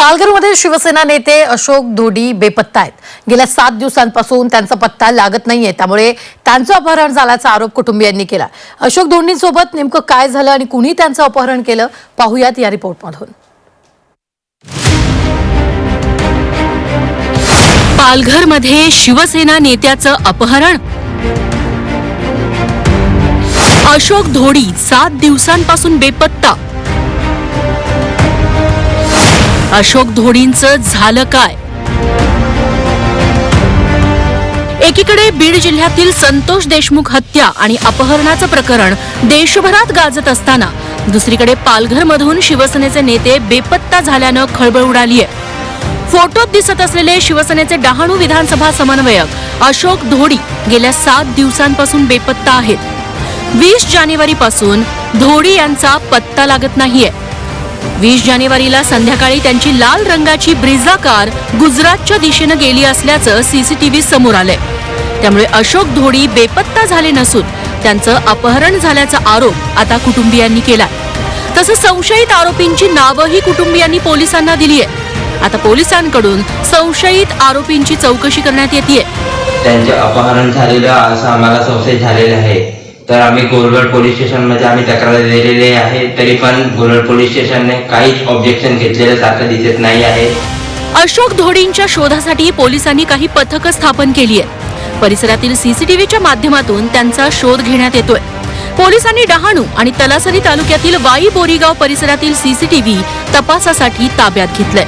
पालघरमध्ये शिवसेना नेते अशोक धोडी बेपत्ता आहेत. गेल्या सात दिवसांपासून त्यांचा पत्ता लागत नाहीये. त्यामुळे त्यांचं अपहरण झाल्याचा आरोप कुटुंबियांनी केला. अशोक धोंडींसोबत नेमकं काय झालं आणि कुणी त्यांचं अपहरण केलं पाहूयात या रिपोर्टमधून. पालघरमध्ये शिवसेना नेत्याचं अपहरण? अशोक धोडी सात दिवसांपासून बेपत्ता. अशोक धोडींचं झालं काय? एकीकडे बीड जिल्ह्यातील संतोष देशमुख हत्या आणि अपहरणाचं प्रकरण देशभरात गाजत असताना दुसरीकडे पालघरमधून शिवसेनेचे नेते बेपत्ता झाल्यानं खळबळ उडालीय. फोटोत दिसत असलेले शिवसेनेचे डहाणू विधानसभा समन्वयक अशोक धोडी गेल्या सात दिवसांपासून बेपत्ता आहेत. वीस जानेवारीपासून धोडी यांचा पत्ता लागत नाहीये. वीस जानेवारीला संध्याकाळी त्यांची लाल रंगाची ब्रिझा कार गुजरातच्या दिशेनं गेली असल्याचं सीसीटीव्ही समोर आलंय. त्यामुळे अशोक धोडी बेपत्ता झाले नसून त्यांचं अपहरण झाल्याचा आरोप आता कुटुंबियांनी केलाय. तसं संशयित आरोपींची नावंही कुटुंबियांनी पोलिसांना दिली आहे आता पोलिसांकडून संशयित आरोपींची चौकशी करण्यात येते त्यांचे अपहरण झालेलं असं आम्हाला संशय झालेला आहे. तर आम्ही गोलगड पोलीस स्टेशनमध्ये आम्ही तक्रार दिलेली आहे. तरी पण गोलगड पोलीस स्टेशनने काहीच ऑब्जेक्शन घेतलेलं सारखं दिसत नाही आहे. अशोक धोडींच्या शोधासाठी पोलिसांनी काही पथकं स्थापन केली आहेत. परिसरातील सीसीटीव्हीच्या माध्यमातून त्यांचा शोध घेण्यात येतोय. पोलिसांनी डहाणू आणि तलासरी तालुक्यातील वाई बोरीगाव परिसरातील सीसीटीव्ही तपासासाठी ताब्यात घेतलंय.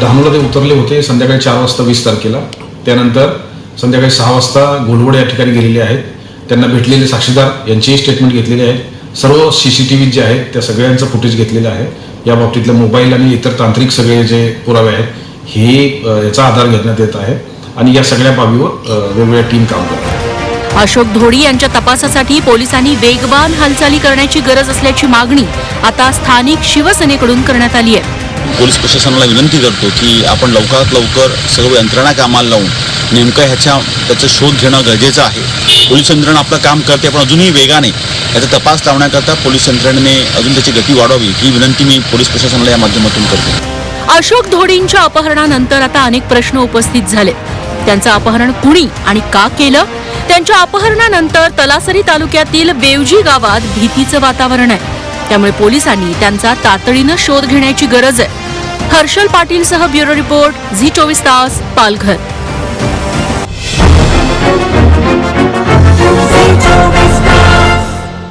डहाणूला ते उतरले होते संध्याकाळी चार वाजता वीस तारखेला. त्यानंतर संध्याकाळी सहा वाजता घोलवड या ठिकाणी गेलेले आहेत. त्यांना भेटलेले साक्षीदार यांचेही स्टेटमेंट घेतलेले आहेत सर्व C C T V J आहेत त्या सगळ्यांचं फुटेज घेतलेलं आहे. या बाबतीतले मोबाईल आणि इतर तांत्रिक सगळे जे पुरावे आहेत हे याचा आधार घेण्यात येत आहे. आणि या सगळ्या बाबीवर वेगवेगळ्या टीम काम करतात. अशोक धोडी यांच्या तपासासाठी पोलिसांनी वेगवान हालचाली करण्याची गरज असल्याची मागणी आता स्थानिक शिवसेनेकडून करण्यात आली आहे. पोलीस प्रशासनाला विनंती करतो की आपण लवकरात लवकर सर्व यंत्रणा कामाला लावून नेमकं ह्याच्या त्याचा शोध घेणं गरजेचं आहे. पोलीस यंत्रणा आपलं काम करते पण अजूनही वेगाने याचा तपास लावण्याकरता पोलीस यंत्रणेने अजून त्याची गती वाढवावी ही विनंती मी पोलीस प्रशासनाला या माध्यमातून करतो. अशोक धोडींच्या अपहरणानंतर आता अनेक प्रश्न उपस्थित झाले. त्यांचं अपहरण कुणी आणि का केलं? त्यांच्या अपहरणानंतर तलासरी तालुक्यातील बेवजी गावात भीतीचं वातावरण आहे. त्यामुळे पोलिसांनी त्यांचा तातडीनं शोध घेण्याची गरज आहे. हर्षल पाटील सह ब्युरो रिपोर्ट झी चोवीस तास पालघर.